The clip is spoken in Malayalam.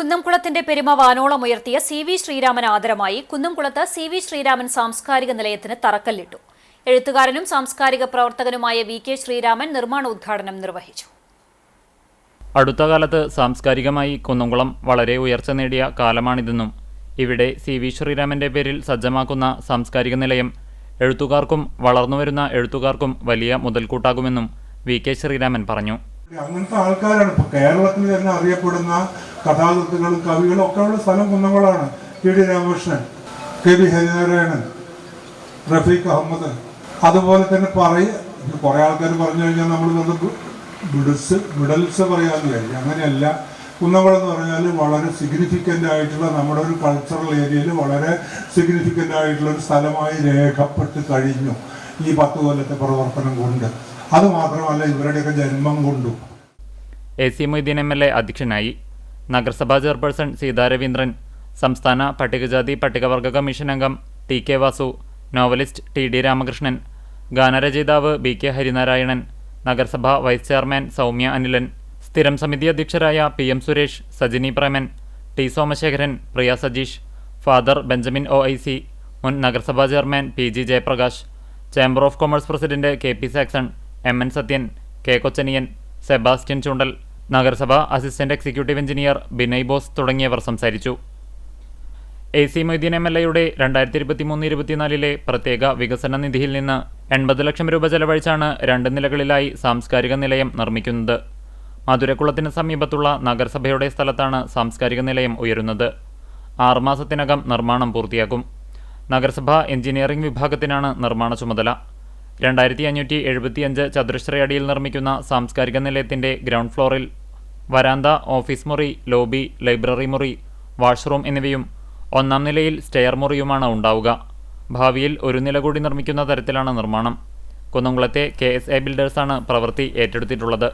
കുന്നംകുളത്തിന്റെ പെരുമ വാനോളം ഉയർത്തിയ സി വി ശ്രീരാമൻ ആദരമായി കുന്നംകുളത്ത് സി വി ശ്രീരാമൻ സാംസ്കാരിക നിലയത്തിന് തറക്കല്ലിട്ടു. എഴുത്തുകാരനും സാംസ്കാരിക പ്രവർത്തകനുമായ വി കെ ശ്രീരാമൻ നിർമ്മാണോദ്ഘാടനം നിർവഹിച്ചു. അടുത്ത കാലത്ത് സാംസ്കാരികമായി കുന്നംകുളം വളരെ ഉയർച്ച നേടിയ കാലമാണിതെന്നും ഇവിടെ സി വി ശ്രീരാമന്റെ പേരിൽ സജ്ജമാക്കുന്ന സാംസ്കാരിക നിലയം എഴുത്തുകാർക്കും വളർന്നുവരുന്ന എഴുത്തുകാർക്കും വലിയ മുതൽക്കൂട്ടാകുമെന്നും വി കെ ശ്രീരാമൻ പറഞ്ഞു. അങ്ങനത്തെ ആൾക്കാരാണ്. ഇപ്പൊ കേരളത്തിൽ തന്നെ അറിയപ്പെടുന്ന കഥാകൃത്തുക്കളും കവികളും ഒക്കെ ഉള്ള സ്ഥലം കുന്നംകുളമാണ്. K D Ramakrishnan K V Harinarayanan Rafeeq Ahammed. അതുപോലെ തന്നെ പറയ കുറേ ആൾക്കാർ പറഞ്ഞു കഴിഞ്ഞാൽ നമ്മൾ അത് ബിഡൽസ് ബിഡൽസ് പറയാമെന്ന് വിചാരിക്കും അങ്ങനെയല്ല. കുന്നംകുളം എന്ന് പറഞ്ഞാൽ വളരെ സിഗ്നിഫിക്കന്റ് ആയിട്ടുള്ള നമ്മുടെ ഒരു കൾച്ചറൽ ഏരിയയിൽ വളരെ സിഗ്നിഫിക്കന്റ് ആയിട്ടുള്ള ഒരു സ്ഥലമായി രേഖപ്പെട്ട് കഴിഞ്ഞു ഈ പത്ത് കൊല്ലത്തെ പ്രവർത്തനം കൊണ്ട്. അത് മാത്രമല്ല ഇവരുടെയൊക്കെ ജന്മം കൊണ്ടും. A C Moideen M L A അധ്യക്ഷനായി നഗരസഭാ ചെയർപേഴ്സൺ സീതാ രവീന്ദ്രൻ സംസ്ഥാന പട്ടികജാതി പട്ടികവർഗ കമ്മീഷൻ അംഗം T K Vasu novelist T D Ramakrishnan ഗാനരചയിതാവ് ബി കെ ഹരിനാരായണൻ നഗരസഭാ വൈസ് ചെയർമാൻ സൗമ്യ അനിലൻ സ്ഥിരം സമിതി അധ്യക്ഷരായ P M Suresh Sajini Preman T Somasekharan Priya Sajeesh father Benjamin O I C മുൻ നഗരസഭാ chairman P G Jayaprakash chamber of commerce president K P Saxon M N Sathyan K Kochaniyan Sebastian Chundal നഗരസഭ assistant executive engineer Binay Bose തുടങ്ങിയവർ സംസാരിച്ചു. A C Moideen M L എയുടെ രണ്ടായിരത്തി ഇരുപത്തി മൂന്ന് ഇരുപത്തിനാലിലെ പ്രത്യേക വികസന നിധിയിൽ നിന്ന് എൺപത് ലക്ഷം രൂപ ചെലവഴിച്ചാണ് രണ്ട് നിലകളിലായി സാംസ്കാരിക നിലയം നിർമ്മിക്കുന്നത്. മധുരക്കുളത്തിന് സമീപത്തുള്ള നഗരസഭയുടെ സ്ഥലത്താണ് സാംസ്കാരിക നിലയം ഉയരുന്നത്. ആറുമാസത്തിനകം നിർമ്മാണം പൂർത്തിയാക്കും നഗരസഭ എഞ്ചിനീയറിംഗ് വിഭാഗത്തിനാണ് നിർമ്മാണ ചുമതല. രണ്ടായിരത്തി അഞ്ഞൂറ്റി എഴുപത്തിയഞ്ച് ചതുരശ്ര അടിയിൽ നിർമ്മിക്കുന്ന സാംസ്കാരിക നിലയത്തിന്റെ ഗ്രൗണ്ട് ഫ്ലോറിൽ വരാന്ത ഓഫീസ് മുറി ലോബി ലൈബ്രറി മുറി വാഷ്റൂം എന്നിവയും ഒന്നാം നിലയിൽ സ്റ്റെയർ മുറിയുമാണ് ഉണ്ടാവുക. ഭാവിയിൽ ഒരു നില കൂടി നിർമ്മിക്കുന്ന തരത്തിലാണ് നിർമ്മാണം. കുന്നംകുളത്തെ കെ എസ് എ ബിൽഡേഴ്സാണ് പ്രവൃത്തി ഏറ്റെടുത്തിട്ടുള്ളത്.